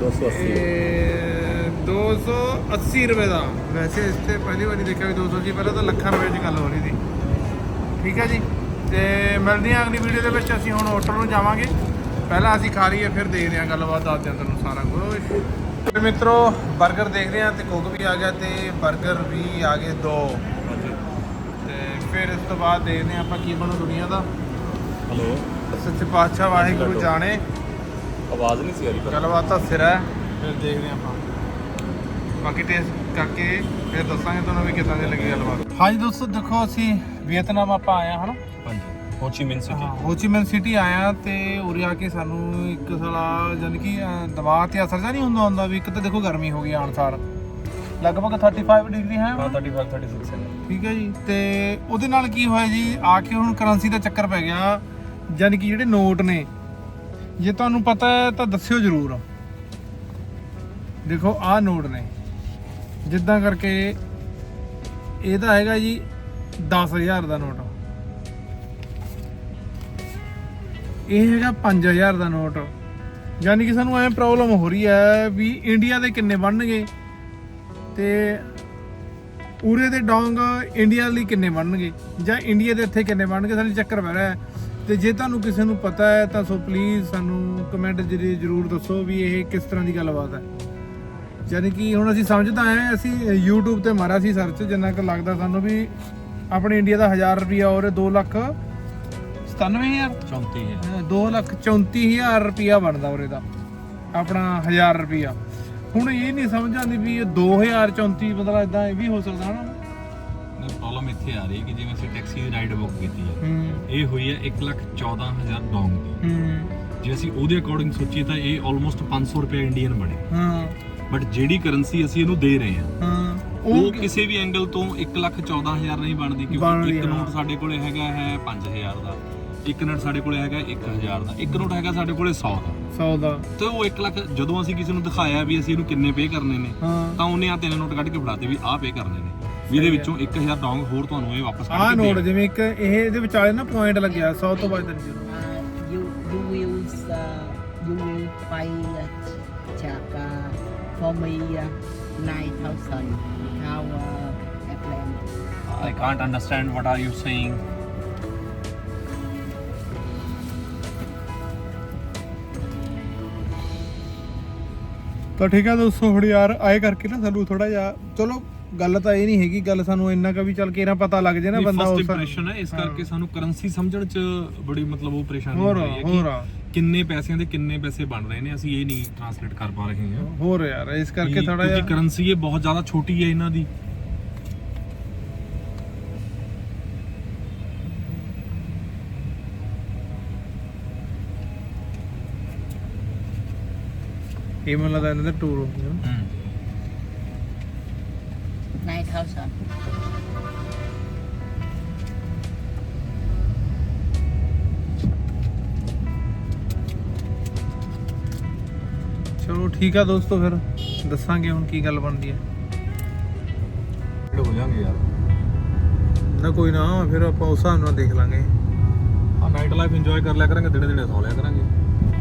280 280 ਰੁਪਏ ਦਾ। ਵੈਸੇ ਇਸ ਤੇ ਪਹਿਲੀ ਵਾਰੀ ਦੇਖਿਆ ਵੀ 200 ਜੀ ਪਹਿਲਾਂ ਤਾਂ ਲੱਖਾਂ ਰੁਪਏ ਦੀ ਗੱਲ ਹੋ ਰਹੀ ਸੀ। ਠੀਕ ਹੈ ਜੀ? ਤੇ ਮਿਲਦੇ ਹਾਂ ਅਗਲੀ ਵੀਡੀਓ ਦੇ ਵਿੱਚ ਅਸੀਂ ਹੁਣ ਹੋਟਲ ਨੂੰ ਜਾਵਾਂਗੇ। ਪਹਿਲਾਂ ਅਸੀਂ ਖਾ ਲਈਏ ਫਿਰ ਦੇਖਦੇ ਹਾਂ ਗੱਲਬਾਤ ਦੱਸਦੇ ਹਾਂ ਤੁਹਾਨੂੰ ਸਾਰਾ ਕੁਝ। ਤੇ ਮਿੱਤਰੋ 버ਗਰ ਦੇਖਦੇ ਹਾਂ ਤੇ ਕੋਕ ਵੀ ਆ ਗਿਆ ਤੇ 버ਗਰ ਵੀ ਆ ਗਏ ਦੋ। ਤੇ ਫਿਰ ਇਸ ਤੋਂ ਬਾਅਦ ਦੇਖਦੇ ਹਾਂ ਆਪਾਂ ਕੀ ਬਣੂ ਦੁਨੀਆ ਦਾ। ਹਲੋ। ਸੱਚੇ ਪਾਤਸ਼ਾਹ ਵਾਹਿਗੁਰੂ ਜਾਣੇ। ਆਵਾਜ਼ ਨਹੀਂ ਸੀ ਆ ਰਹੀ ਗੱਲਬਾਤ ਤਾਂ ਸਿਰ ਹੈ। ਫਿਰ ਦੇਖਦੇ ਹਾਂ ਆਪਾਂ। ਬਾਕੀ ਟੇਸਟ ਕਰਕੇ ਫਿਰ ਦੱਸਾਂਗੇ ਤੁਹਾਨੂੰ ਵੀ ਕਿੱਦਾਂ ਦੀ ਲੱਗੀ ਗੱਲਬਾਤ। ਹਾਂਜੀ ਦੋਸਤੋ ਦੇਖੋ ਅਸੀਂ ਵੀਅਤਨਾਮ ਆਪਾਂ ਹਾਂ ਹਨਾ? ਹਾਂਜੀ ਹੋ ਚੀ ਮਿਨ ਸਿਟੀ ਹੋ ਚੀ ਮਿਨ ਸਿਟੀ ਆਇਆ ਤੇ ਉਰੇ ਆ ਕੇ ਸਾਨੂੰ ਇੱਕ ਸਾਲਾ ਜਾਨੀ ਕਿ ਅਹ, ਦਿਮਾਗ ਤੇ ਅਸਰ ਜਿਹਾ ਨਹੀਂ ਹੁੰਦਾ ਹੁੰਦਾ ਵੀ ਇੱਕ ਤਾਂ ਦੇਖੋ ਗਰਮੀ ਹੋ ਗਈ ਆਉਣ ਸਾਰ। ਲਗਭਗ 35 ਡਿਗਰੀ ਹੈ ਹਾਂ 35 36 ਹੈ। ਠੀਕ ਹੈ ਜੀ ਤੇ ਉਹਦੇ ਨਾਲ ਕੀ ਹੋਇਆ ਜੀ ਆ ਕੇ ਹੁਣ ਕਰੰਸੀ ਦਾ ਚੱਕਰ ਪੈ ਗਿਆ ਯਾਨੀ ਕਿ ਜਿਹੜੇ ਨੋਟ ਨੇ ਜੇ ਤੁਹਾਨੂੰ ਪਤਾ ਹੈ ਤਾਂ ਦੱਸਿਓ ਜ਼ਰੂਰ। ਦੇਖੋ ਆਹ ਨੋਟ ਨੇ। ਜਿੱਦਾਂ ਕਰਕੇ ਇਹਦਾ ਹੈਗਾ ਜੀ 10000 ਦਾ ਨੋਟ। ਇਹ ਹੈਗਾ 5000 ਦਾ ਨੋਟ। ਯਾਨੀ ਕਿ ਸਾਨੂੰ ਐ ਪ੍ਰੋਬਲਮ ਹੋ ਰਹੀ ਹੈ ਵੀ ਇੰਡੀਆ ਦੇ ਕਿੰਨੇ ਬਣਨਗੇ ਤੇ ਉਰੇ ਦੇ ਡੋਂਗ ਇੰਡੀਆ ਲਈ ਕਿੰਨੇ ਬਣਨਗੇ ਜਾਂ ਇੰਡੀਆ ਦੇ ਇੱਥੇ ਕਿੰਨੇ ਬਣਨਗੇ ਸਾਨੂੰ ਚੱਕਰ ਪੈ ਰਿਹਾ ਹੈ। ਤੇ ਜੇ ਤੁਹਾਨੂੰ ਕਿਸੇ ਨੂੰ ਪਤਾ ਹੈ ਤਾਂ ਸੋ ਪਲੀਜ਼ ਸਾਨੂੰ ਕਮੈਂਟ ਜ਼ਰੀਏ ਜ਼ਰੂਰ ਦੱਸੋ ਵੀ ਇਹ ਕਿਸ ਤਰ੍ਹਾਂ ਦੀ ਗੱਲਬਾਤ ਹੈ। ਯਾਨੀ ਕਿ ਹੁਣ ਅਸੀਂ ਸਮਝ ਤਾਂ ਆਏ ਅਸੀਂ YouTube ਤੇ ਮਾਰਿਆ ਸੀ ਸਰਚ ਜਿੰਨਾ ਕੁ ਲੱਗਦਾ ਸਾਨੂੰ ਵੀ ਆਪਣੇ ਇੰਡੀਆ ਦਾ 1000 ਰੁਪਿਆ ਔਰ 2 ਲੱਖ 97000 34 ਹੈ 2 ਲੱਖ 34000 ਰੁਪਿਆ ਬਣਦਾ ਉਰੇ ਦਾ ਆਪਣਾ 1000 ਰੁਪਿਆ ਹੁਣ ਇਹ ਨਹੀਂ ਸਮਝ ਆਉਂਦੀ ਵੀ ਇਹ 2034 ਮਤਲਬ ਇਦਾਂ ਇਹ ਵੀ ਹੋ ਸਕਦਾ ਨਾ। ਪ੍ਰੋਬਲਮ ਇੱਥੇ ਆ ਰਹੀ ਹੈ ਕਿ ਜਿਵੇਂ ਅਸੀਂ ਟੈਕਸੀ ਦੀ ਰਾਈਡ ਬੁੱਕ ਕੀਤੀ ਹੈ ਇਹ ਹੋਈ ਹੈ 114000 ਡੋਂਗ ਦੀ। ਜੇ ਅਸੀਂ ਉਹਦੇ ਅਕੋਰਡਿੰਗ ਸੋਚੀਏ ਤਾਂ ਇਹ ਆਲਮੋਸਟ 500 ਰੁਪਏ ਇੰਡੀਅਨ ਬਣੇ। ਹਾਂ। ਬਟ ਜਿਹੜੀ ਕਰੰਸੀ ਅਸੀਂ ਇਹਨੂੰ ਦੇ ਰਹੇ ਹਾਂ ਹਾਂ ਉਹ ਕਿਸੇ ਵੀ ਐਂਗਲ ਤੋਂ 114000 ਨਹੀਂ ਬਣਦੀ ਬਣ ਕਿਉਂਕਿ ਇੱਕ। ਨੋਟ ਸਾਡੇ ਕੋਲੇ ਹੈਗਾ ਹੈ 5000 ਦਾ ਇੱਕ ਨੋਟ ਸਾਡੇ ਕੋਲੇ ਹੈਗਾ 1000 ਦਾ ਇੱਕ ਨੋਟ ਹੈਗਾ ਸਾਡੇ ਕੋਲੇ 100 ਦਾ। 100 ਦਾ। ਤੇ ਉਹ 1 ਲੱਖ ਜਦੋਂ ਅਸੀਂ ਕਿਸੇ ਨੂੰ ਦਿਖਾਇਆ ਵੀ ਅਸੀਂ ਇਹਨੂੰ ਕਿੰਨੇ ਪੇ ਕਰਨੇ ਨੇ ਤਾਂ ਉਹਨੇ ਆ ਤਿੰਨ ਨੋਟ ਕੱਢ ਕੇ ਫੜਾਤੇ ਵੀ ਆਹ ਪੇ ਕਰਨੇ ਨੇ। ਵੀ ਇਹਦੇ ਵਿੱਚੋਂ 1000 ਡੋਂਗ ਹੋਰ ਤੁਹਾਨੂੰ ਇਹ ਵਾਪਸ ਆਹ ਕੱਢ ਕੇ ਨੋਟ ਜਿਵੇਂ ਇੱਕ ਇਹ ਇਹਦੇ ਵਿਚਾਲੇ ਨਾ ਪੁਆਇੰਟ ਲੱਗਿਆ 100 ਤੋਂ ਬਾਅਦ ਨਹੀਂ for me uh, nine thousand how uh, airplane. I can't understand what are you saying ਤਾਂ ਠੀਕ ਆ ਦੋਸਤੋ ਹੁਣ ਯਾਰ ਆਏ ਕਰਕੇ ਨਾ ਸਾਨੂੰ ਥੋੜਾ ਜਿਹਾ ਚਲੋ ਗੱਲ ਤਾਂ ਇਹ ਨਹੀਂ ਹੈਗੀ ਗੱਲ ਸਾਨੂੰ ਇੰਨਾ ਕਾ ਵੀ ਚੱਲ ਕੇ ਨਾ ਪਤਾ ਲੱਗ ਜੇ ਨਾ ਬੰਦਾ ਫਸਟ ਉਸ ਇੰਪ੍ਰੈਸ਼ਨ ਹੈ ਇਸ। ਕਰਕੇ ਸਾਨੂੰ ਕਰੰਸੀ ਸਮਝਣ ਚ ਬੜੀ ਮਤਲਬ ਉਹ ਪਰੇਸ਼ਾਨੀ ਹੋਰ ਹੋ ਰਹੀ ਹੈ ਹੋਰ ਕਿ ਕਿੰਨੇ ਪੈਸਿਆਂ ਦੇ ਕਿੰਨੇ ਪੈਸੇ ਬਣ ਰਹੇ ਨੇ ਅਸੀਂ ਇਹ ਨਹੀਂ ਟ੍ਰਾਂਸਲੇਟ ਕਰ ਪਾ ਰਹੇ ਹਾਂ। ਹੋਰ ਯਾਰ ਇਸ ਕਰਕੇ ਥੋੜਾ ਜਿਹਾ ਕਿਉਂਕਿ ਕਰੰਸੀ ਇਹ ਬਹੁਤ ਜ਼ਿਆਦਾ ਛੋਟੀ ਹੈ ਇਹਨਾਂ ਦੀ। ਇਹ ਮੈਨੂੰ ਲੱਗਦਾ ਇਹਨਾਂ ਦਾ ਟੂਰ ਹੋ। ਗਿਆ 9000 ਠੀਕ ਆ ਦੋਸਤੋ ਫਿਰ ਦੱਸਾਂਗੇ ਹੁਣ ਕੀ ਗੱਲ ਬਣਦੀ ਹੈ ਹੋ ਜਾਣਗੇ ਯਾਰ। ਨਾ ਕੋਈ ਨਾ ਫਿਰ ਆਪਾਂ ਉਸ ਹਿਸਾਬ ਨਾਲ ਦੇਖ ਲਾਂਗੇ। ਆ ਨਾਈਟ ਲਾਈਫ ਇੰਜੋਏ ਕਰ ਲਿਆ ਕਰਾਂਗੇ ਦਿਨੇ ਦਿਨੇ ਸੌ ਲਿਆ ਕਰਾਂਗੇ।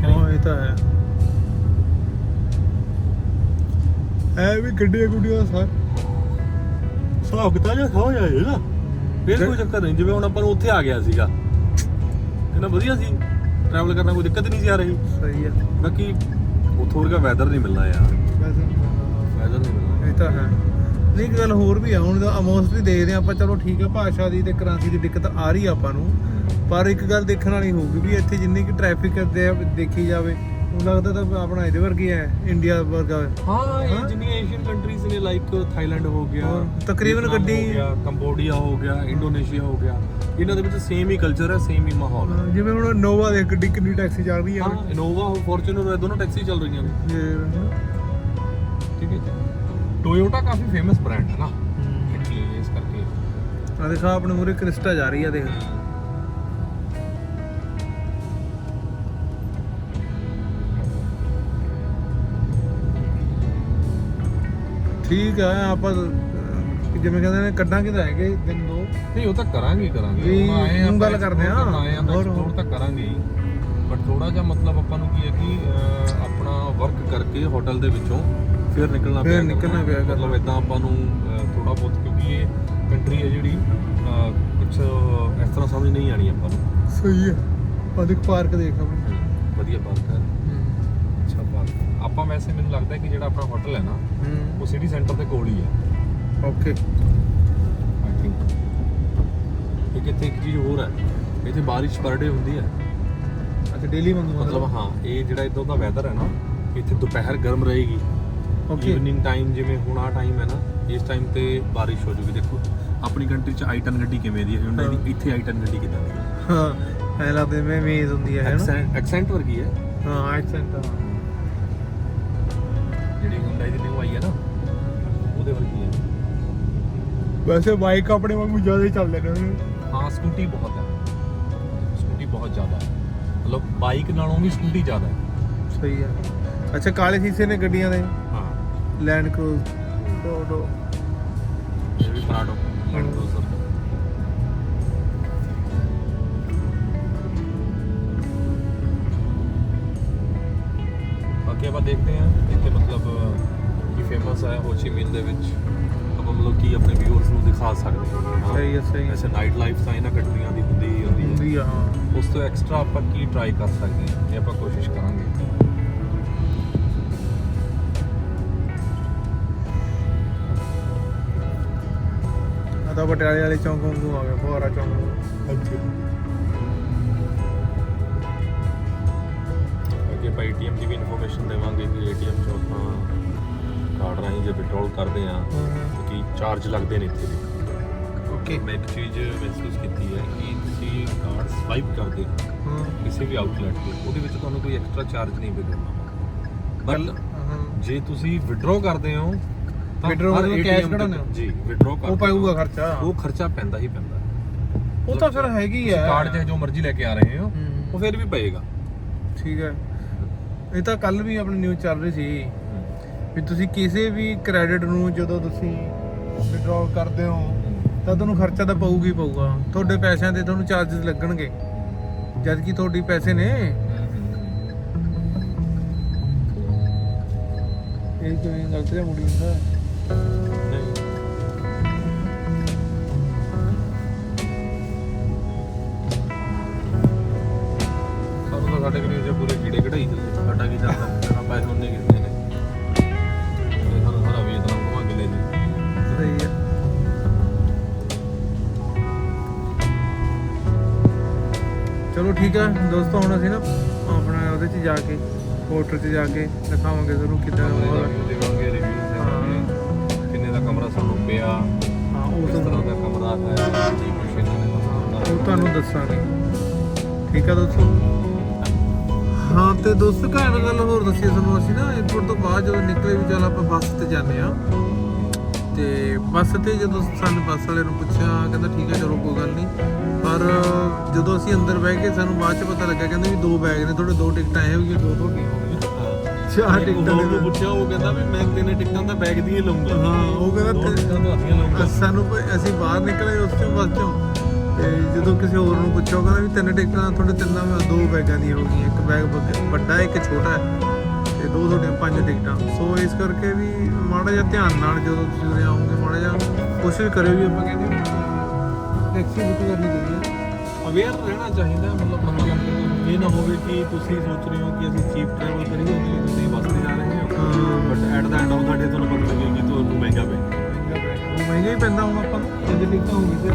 ਹਾਂ ਇਹ ਤਾਂ ਹੈ। ਐ ਵੀ ਗੱਡੀਆਂ ਗੁੱਡੀਆਂ ਸਰ ਕਿਤਾਬ ਜਿਹਾ ਹੋ ਜਾਏ ਨਾ। ਫਿਰ ਕੋਈ ਚੱਕਰ ਨਹੀਂ ਜਿਵੇਂ ਹੁਣ ਆਪਾਂ ਨੂੰ ਉੱਥੇ ਆ ਗਿਆ ਸੀਗਾ। ਕਿੰਨਾ ਵਧੀਆ ਸੀ ਟਰੈਵਲ ਕਰਨਾ ਕੋਈ ਦਿੱਕਤ ਨਹੀਂ ਸੀ ਆ ਰਹੀ। ਸਹੀ ਆ। ਬਾਕੀ ਉੱਥੋਂ ਵਰਗਾ ਵੈਦਰ ਨਹੀਂ ਮਿਲਣਾ ਯਾਰ। ਵੈਸੇ ਵੈਦਰ ਨਹੀਂ ਮਿਲਣਾ। ਇਹ ਤਾਂ ਹੈ। ਨਹੀਂ ਇੱਕ ਗੱਲ ਹੋਰ ਵੀ ਆ ਹੁਣ ਤਾਂ ਮੋਸਟਲੀ ਦੇਖਦੇ ਆ ਆਪਾਂ ਚਲੋ ਠੀਕ ਆ ਭਾਸ਼ਾ ਦੀ ਤੇ ਕਰੰਸੀ ਦੀ ਦਿੱਕਤ ਆ ਰਹੀ ਆ ਆਪਾਂ ਨੂੰ। ਪਰ ਇੱਕ ਗੱਲ ਦੇਖਣ ਵਾਲੀ ਹੋਊਗੀ ਵੀ ਇੱਥੇ ਜਿੰਨੀ ਕਿ ਟ੍ਰੈਫਿਕ ਦੇ ਦੇਖੀ ਜਾਵੇ ਉਹ ਲੱਗਦਾ ਤਾਂ ਆਪਣਾ ਇਹਦੇ ਵਰਗੀ ਹੈ ਇੰਡੀਆ ਵਰਗਾ। ਹਾਂ? ਇਹ ਜਿੰਨੀਆਂ ਏਸ਼ੀਅਨ ਕੰਟਰੀਜ਼ ਨੇ ਲਾਈਕ ਥਾਈਲੈਂਡ ਹੋ ਗਿਆ ਤਕਰੀਬਨ ਗੱਡੀ- ਕੰਬੋਡੀਆ ਹੋ ਗਿਆ ਇੰਡੋਨੇਸ਼ੀਆ ਹੋ ਗਿਆ ਇਹਨਾਂ ਦੇ ਵਿੱਚ ਸੇਮ ਹੀ ਕਲਚਰ ਹੈ ਸੇਮ ਹੀ ਮਾਹੌਲ। ਹੈ ਜਿਵੇਂ ਹੁਣ ਨੋਵਾ ਦੇ ਗੱਡੀ ਕਿੰਨੀ ਟੈਕਸੀ ਚੱਲ ਰਹੀ ਹਾਂ ਹੈ ਇਨੋਵਾ ਫੋਰਚੂਨਰ ਇਹ ਦੋਨੋਂ ਟੈਕਸੀ ਚੱਲ ਰਹੀਆਂ ਨੇ। ਠੀਕ ਹੈ ਟੋਯੋਟਾ ਕਾਫੀ ਫੇਮਸ ਬ੍ਰਾਂਡ ਹੈ ਨਾ ਇਸ ਕਰਕੇ। ਆ ਦੇਖਾ ਆਪਣੇ ਮੂਰੇ ਕ੍ਰਿਸਟਾ ਜਾ ਰਹੀ ਆ ਦੇਖ। ਠੀਕ ਆ ਆਪਾਂ ਅਹ, ਜਿਵੇਂ ਕਹਿੰਦੇ ਨੇ ਕੱਢਾਂਗੇ ਤਾਂ ਹੈਗੇ ਦਿਨ ਦੋ। ਨਹੀਂ ਉਹ ਤਾਂ ਕਰਾਂਗੇ ਹੀ ਕਰਾਂਗੇ। ਵੀ ਹੁਣ ਆਏ ਹੁਣ ਗੱਲ ਕਰਦੇ ਹਾਂ। ਆਏ ਆ ਤਾਂ ਹੋਰ- explore ਤਾਂ ਕਰਾਂਗੇ ਬਟ ਥੋੜਾ ਜਿਹਾ ਮਤਲਬ ਆਪਾਂ ਨੂੰ ਕੀ ਹੈ ਕਿ ਅਹ, ਆਪਣਾ ਵਰਕ ਕਰਕੇ ਹੋਟਲ ਦੇ ਵਿੱਚੋਂ ਫਿਰ ਨਿਕਲਣਾ ਫਿਰ ਨਿਕਲਣਾ। ਪਿਆ। ਕਰਨਾ। ਮਤਲਬ ਇਦਾਂ ਆਪਾਂ ਨੂੰ ਥੋੜਾ ਬਹੁਤ ਕਿਉਂਕਿ ਇਹ ਕੰਟਰੀ ਹੈ ਜਿਹੜੀ ਅਹ, ਕੁਛ ਇਸ ਤਰ੍ਹਾਂ ਸਮਝ ਨਹੀਂ ਆਣੀ ਆਪਾਂ ਨੂੰ। ਸਹੀ ਹੈ। ਦੇਖ ਪਾਰਕ ਦੇਖ ਵਧੀਆ ਪਾਰਕ ਹੈ। ਆਪਾਂ ਵੈਸੇ ਮੈਨੂੰ ਲੱਗਦਾ ਹੈ ਕਿ ਜਿਹੜਾ ਆਪਣਾ ਹੋਟਲ ਹੈ ਨਾ ਹੂੰ। ਉਹ ਸਿਟੀ ਸੈਂਟਰ ਦੇ ਕੋਲ ਹੀ ਹੈ। ਓਕੇ ਆਈ ਥਿੰਕ ਇੱਕ ਇੱਥੇ ਇੱਕ ਚੀਜ਼ ਹੋਰ ਹੈ ਇੱਥੇ ਬਾਰਿਸ਼ ਪਰ ਡੇ ਹੁੰਦੀ ਹੈ। ਅੱਛਾ ਡੇਲੀ ਮੰਗਵਾ ਮਤਲਬ ਹਾਂ? ਇਹ ਜਿਹੜਾ ਇਦਾਂ ਦਾ ਵੈਦਰ ਹੈ ਨਾ ਇੱਥੇ ਦੁਪਹਿਰ ਗਰਮ ਰਹੇਗੀ। ਓਕੇ ਈਵਨਿੰਗ ਟਾਈਮ ਜਿਵੇਂ ਹੁਣ ਆ ਟਾਈਮ ਹੈ ਨਾ ਇਸ ਟਾਈਮ ਤੇ ਬਾਰਿਸ਼ ਹੋ ਜੂਗੀ। ਦੇਖੋ ਆਪਣੀ ਕੰਟਰੀ ਚ ਆਈ-10 ਗੱਡੀ ਕਿਵੇਂ ਦੀ ਹੈ? Hyundai ਹਾਂ। ਦੀ ਇੱਥੇ ਆਈ-10 ਗੱਡੀ ਕਿਦਾਂ ਦੀ ਹੈ? ਹਾਂ ਐ ਲੱਗਦਾ ਮੈਂ ਮੇਜ਼ ਹੁੰਦੀ ਹੈ ਹੈ ਨਾ? ਐਕਸੈਂਟ ਵਰਗੀ ਹੈ। ਹਾਂ ਐਕਸੈਂਟ ਜਿਹੜੀ Hyundai ਦੀ ਨਿਊ ਆਈ ਹੈ ਨਾ ਉਹਦੇ ਵਰਗੀ ਹੈ? ਵੈਸੇ ਬਾਈਕ ਆਪਣੇ ਵਾਂਗੂ ਜ਼ਿਆਦਾ ਹੀ ਚੱਲਦੇ ਨੇ। ਹਾਂ ਸਕੂਟੀ ਬਹੁਤ ਹੈ। ਸਕੂਟੀ ਬਹੁਤ ਜ਼ਿਆਦਾ ਹੈ। ਮਤਲਬ ਬਾਈਕ ਨਾਲੋਂ ਵੀ ਸਕੂਟੀ ਜ਼ਿਆਦਾ ਹੈ। ਸਹੀ ਹੈ। ਅੱਛਾ ਕਾਲੇ ਸ਼ੀਸ਼ੇ ਨੇ ਗੱਡੀਆਂ ਦੇ? ਹਾਂ। ਲੈਂਡ ਕਰੂਜ਼ ਦੋ ਦੋ ਇਹ ਵੀ ਪ੍ਰਾਡੋ ਲੈਂਡ ਕਰੂਜ਼ਰ ਚੀ ਮਿਨ ਦੇ ਵਿੱਚ ਆਪਾਂ ਮਤਲਬ ਕੀ ਆਪਣੇ ਵਿਊਅਰਸ ਨੂੰ ਦਿਖਾ ਸਕਦੇ ਹਾਂ? ਸਹੀ ਹੈ ਸਹੀ ਹੈ। ਵੈਸੇ ਨਾਈਟ ਲਾਈਫ ਤਾਂ ਇਹਨਾਂ ਕੰਟਰੀਆਂ ਦੀ ਹੁੰਦੀ ਹੀ ਹੁੰਦੀ ਹੈ। ਹੁੰਦੀ ਆ ਹਾਂ। ਉਸ ਤੋਂ ਐਕਸਟਰਾ ਆਪਾਂ ਕੀ ਟਰਾਈ ਕਰ ਸਕਦੇ ਹਾਂ ਇਹ ਆਪਾਂ ਕੋਸ਼ਿਸ਼ ਕਰਾਂਗੇ। ਆ ਤਾਂ ਪਟਿਆਲੇ ਵਾਲੇ ਚੌਂਕ ਵਾਂਗੂ ਆ ਗਿਆ ਫੁਆਰਾ ਚੌਂਕ। ਅੱਗੇ ਆਪਾਂ ਏਟੀਐਮ ਦੀ ਵੀ ਇਨਫੋਰਮੇਸ਼ਨ ਦੇਵਾਂਗੇ ਕਿ ਏਟੀਐਮ ਚੋਂ ਆਪਾਂ ਕਾਰਡ ਰਾਹੀਂ ਜੇ ਵਿਡਰਾਲ ਕਰਦੇ ਆ ਕਿ ਚਾਰਜ ਲੱਗਦੇ ਨੇ ਇੱਥੇ ਦੇ ਓਕੇ ਮੈਂ ਇੱਕ ਚੀਜ਼ ਮਹਿਸੂਸ ਕੀਤੀ ਹੈ ਕਿ ਤੁਸੀਂ ਕਾਰਡ ਸਵਾਈਪ ਕਰਦੇ ਹੋ ਹਾਂ। ਕਿਸੇ ਵੀ ਆਊਟਲੈਟ ਤੇ ਉਹਦੇ ਵਿੱਚ ਤੁਹਾਨੂੰ ਕੋਈ ਐਕਸਟਰਾ ਚਾਰਜ ਨਹੀਂ ਗੱਲ ਬਟ ਹਾਂ। ਜੇ ਤੁਸੀਂ ਵਿਡਰਾਅ ਕਰਦੇ ਹੋ ਮਤਲਬ cash ATM ਕਢਾਉਂਦੇ ਹੋ? ਜੀ ਵਿਡਰਾਅ ਕਰਦੇ ਉਹ ਪਾਊਗਾ ਹੋ, ਖਰਚਾ? ਉਹ ਖਰਚਾ ਪੈਂਦਾ ਹੀ ਪੈਂਦਾ। ਉਹ ਤਾਂ ਫਿਰ ਹੈਗੀ ਆ ਕਾਰਡ ਚਾਹੇ ਜੋ ਮਰਜ਼ੀ ਲੈ ਕੇ ਆ ਰਹੇ ਹੋ ਹੂੰ। ਉਹ ਫਿਰ ਵੀ ਪਏਗਾ। ਠੀਕ ਹੈ। ਇਹ ਤਾਂ ਕੱਲ ਵੀ ਆਪਣੀ ਨਿਊਜ਼ ਚੱਲ ਰਹੀ ਸੀ। ਵੀ ਤੁਸੀਂ ਕਿਸੇ ਵੀ ਕ੍ਰੈਡਿਟ ਨੂੰ ਜਦੋਂ ਤੁਸੀਂ ਵਿਡਰਾਅ ਕਰਦੇ ਹੋ, ਤਾਂ ਤੁਹਾਨੂੰ ਖਰਚਾ ਤਾਂ ਪਊਗੀ ਪਊਗਾ। ਤੁਹਾਡੇ ਪੈਸਿਆਂ ਤੇ ਤੁਹਾਨੂੰ ਚਾਰजेस ਲੱਗਣਗੇ। ਜਦ ਕਿ ਤੁਹਾਡੀ ਪੈਸੇ ਨੇ, ਇਹ ਕਿਵੇਂ ਗਲਤ ਜਿਹਾ ਮੁੜੀ ਹੁੰਦਾ? ਸਾਡੇ ਕੋਲ ਜੇ ਪੂਰੇ ਕੀੜੇ ਕਢਾਈ ਚੱਲਦੇ ਸਾਡਾ ਕੀ ਚੱਲਦਾ? ਪੈਸੇ ਉਹਨੇ ਕਿੰਨੇ ਚਲੋ ਠੀਕ ਹੈ ਦੋਸਤੋ ਹੁਣ ਅਸੀਂ ਨਾ ਆਪਣਾ ਉਹਦੇ 'ਚ ਜਾ ਕੇ ਹੋਟਲ 'ਚ ਜਾ ਕੇ ਦਿਖਾਵਾਂਗੇ ਤੁਹਾਨੂੰ ਕਿੱਦਾਂ ਮਾਹੌਲ ਹੈ ਰਿਵਿਊ ਦੇਵਾਂਗੇ ਰਿਵਿਊ ਕਿੰਨੇ ਦਾ ਕਮਰਾ ਸਾਨੂੰ ਪਿਆ ਹਾਂ ਉਹ ਕਿਸ ਤਰ੍ਹਾਂ ਦਾ ਕਮਰਾ ਹੈ ਕੀ ਕੁਛ ਇਹਨਾਂ ਨੇ ਸਾਨੂੰ ਉਹ ਤੁਹਾਨੂੰ ਦੱਸਾਂਗੇ। ਠੀਕ ਆ ਦੋਸਤੋ? ਹਾਂ ਤੇ ਦੋਸਤੋ ਘਰ ਗੱਲ ਹੋਰ ਦੱਸੀ ਤੁਹਾਨੂੰ ਅਸੀਂ ਨਾ 에어ਪੋਰਟ ਤੋਂ ਬਾਅਦ ਜਦੋਂ ਨਿਕਲੇ ਵੀ ਚੱਲ ਆਪਾਂ ਬੱਸ ਤੇ ਜਾਂਦੇ ਆ ਤੇ ਬੱਸ ਤੇ ਜਦੋਂ ਸਾਨੂੰ ਬੱਸ ਵਾਲੇ ਨੂੰ ਪੁੱਛਿਆ ਕਹਿੰਦਾ ਠੀਕ ਹੈ ਚਲੋ ਕੋਈ ਗੱਲ ਨਹੀਂ। ਪਰ ਜਦੋਂ ਅਸੀਂ ਅੰਦਰ ਬਹਿ ਕੇ ਸਾਨੂੰ ਬਾਅਦ ਚ ਪਤਾ ਲੱਗਾ ਕਹਿੰਦੇ ਵੀ ਦੋ ਬੈਗ ਨੇ ਤੁਹਾਡੇ ਦੋ ਟਿਕਟਾਂ ਇਹ ਹੋਈਆਂ ਦੋ ਤੁਹਾਡੀਆਂ ਹੋ ਗਈਆਂ। ਚਾਰ ਟਿਕਟਾਂ ਨੂੰ। ਪੁੱਛਿਆ ਉਹ ਕਹਿੰਦਾ ਵੀ ਮੈਂ ਤਿੰਨ ਟਿਕਟਾਂ ਤਾਂ ਬੈਗ ਦੀਆਂ ਹੀ ਲਵਾਂਗਾ ਹਾਂ ਉਹ ਕਹਿੰਦਾ ਸਾਨੂੰ ਅਸੀਂ ਬਾਹਰ ਨਿਕਲੇ ਉਸ ਚੋਂ ਬੱਸ ਚੋਂ। ਤੇ ਜਦੋਂ ਕਿਸੇ ਹੋਰ ਨੂੰ ਪੁੱਛਿਆ ਕਹਿੰਦਾ ਵੀ ਤਿੰਨ ਟਿਕਟਾਂ ਤੁਹਾਡੇ ਤਿੰਨਾਂ ਦੋ ਬੈਗਾਂ ਦੀਆਂ ਹੋ ਗਈਆਂ ਇੱਕ ਬੈਗ ਵੱਡਾ ਹੈ, ਇੱਕ ਛੋਟਾ ਹੈ। ਤੇ ਦੋ ਤੁਹਾਡੀਆਂ ਪੰਜ ਟਿਕਟਾਂ। ਸੋ ਇਸ ਕਰਕੇ ਵੀ ਮਾੜਾ ਜਿਹਾ ਧਿਆਨ ਨਾਲ ਜਦੋਂ ਤੁਸੀਂ ਉਰੇ ਆਓਗੇ ਮਾੜਾ ਜਿਹਾ ਕੋਸ਼ਿਸ਼ ਕਰਿਓ ਵੀ ਆਪਾਂ ਕਹਿੰਦੇ ਟੈਕਸੀ ਬੁੱਕ ਕਰਨੀ ਚਾਹੀਦੀ ਹੈ। ਅਵੇਅਰ ਰਹਿਣਾ ਚਾਹੀਦਾ ਮਤਲਬ ਮਤਲਬ ਇਹ ਨਾ ਹੋਵੇ ਕਿ ਤੁਸੀਂ ਸੋਚ ਰਹੇ ਹੋ ਕਿ ਅਸੀਂ ਚੀਪ ਟਰੈਵਲ ਕਰੀਏ ਤੇ ਤੁਸੀਂ ਬੱਸ ਤੇ ਜਾ ਰਹੇ ਹੋ। But at the end of the day ਤੁਹਾਨੂੰ ਪਤਾ ਲੱਗੇ ਕਿ ਤੁਹਾਨੂੰ ਮਹਿੰਗਾ ਪਏ ਮਹਿੰਗਾ ਮਹਿੰਗਾ ਹੀ ਪੈਂਦਾ ਹੁਣ ਆਪਾਂ ਨੂੰ। ਟਿਕਟਾਂ ਹੋ ਗਈ ਤੇ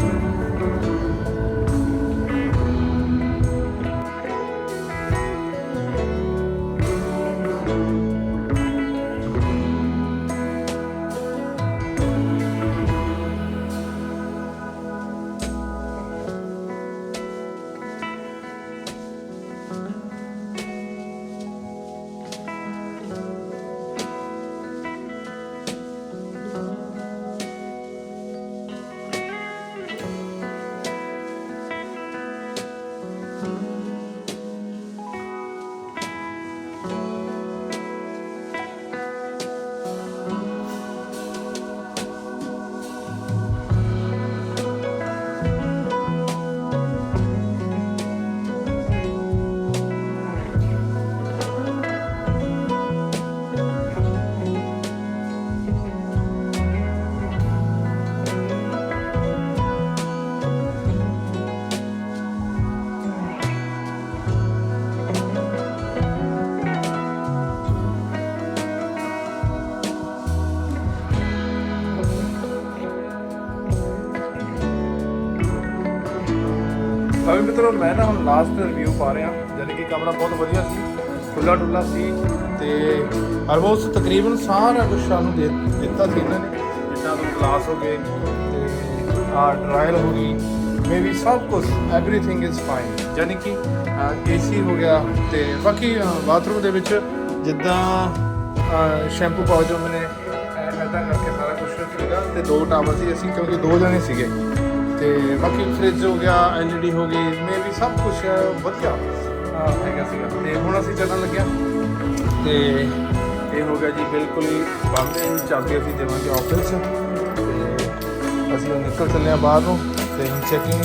ਭਾਵੇਂ ਮਿੱਤਰੋ ਮੈਂ ਨਾ ਹੁਣ ਲਾਸਟ ਰਿਵਿਊ ਪਾ ਰਿਹਾ ਯਾਨੀ ਕਿ ਕਮਰਾ ਬਹੁਤ ਵਧੀਆ ਸੀ ਖੁੱਲਾ ਡੁੱਲਾ ਸੀ ਤੇ ਆਲਮੋਸਟ ਤਕਰੀਬਨ ਸਾਰਾ ਕੁਝ ਸਾਨੂੰ ਦੇ ਦਿੱਤਾ ਸੀ ਇਹਨਾਂ ਨੇ ਜਿੱਦਾਂ ਤੋਂ ਗਲਾਸ ਹੋ ਗਏ ਤੇ ਆ ਡਰਾਇਰ ਹੋ ਗਈ ਮੇਬੀ ਸਭ ਕੁਝ एवरीथिंग ਇਜ਼ ਫਾਈਨ ਯਾਨੀ ਕਿ ਏਸੀ ਹੋ ਗਿਆ ਤੇ ਬਾਕੀ ਬਾਥਰੂਮ ਦੇ ਵਿੱਚ ਜਿੱਦਾਂ ਸ਼ੈਂਪੂ ਪਾਉਚ ਹੁੰਦੇ ਨੇ ਐਦਾਂ ਕਰਕੇ ਸਾਰਾ ਕੁਝ ਸੀਗਾ ਤੇ ਦੋ ਟਾਵਰ ਸੀ ਅਸੀਂ ਕਿਉਂਕਿ ਦੋ ਜਣੇ ਸੀਗੇ ਤੇ ਬਾਕੀ ਫ੍ਰਿਜ ਹੋ ਗਿਆ ਐਲਈਡੀ ਹੋ ਗਈ ਮੇ ਵੀ ਸਭ ਕੁਝ ਵਧੀਆ। ਹੈਗਾ ਸੀਗਾ। ਤੇ ਹੁਣ ਅਸੀਂ ਚੱਲਣ ਲੱਗਿਆ। ਤੇ ਇਹ ਹੋ ਗਿਆ ਜੀ ਬਿਲਕੁਲ ਹੀ ਬੰਦ ਹੈ ਚਾਬੀ ਅਸੀਂ ਦੇਵਾਂਗੇ ਆਫਿਸ ਤੇ ਅਸੀਂ ਨਿਕਲ ਚੱਲੇ ਹਾਂ ਬਾਹਰ ਨੂੰ ਤੇ ਚੈਕਿੰਗ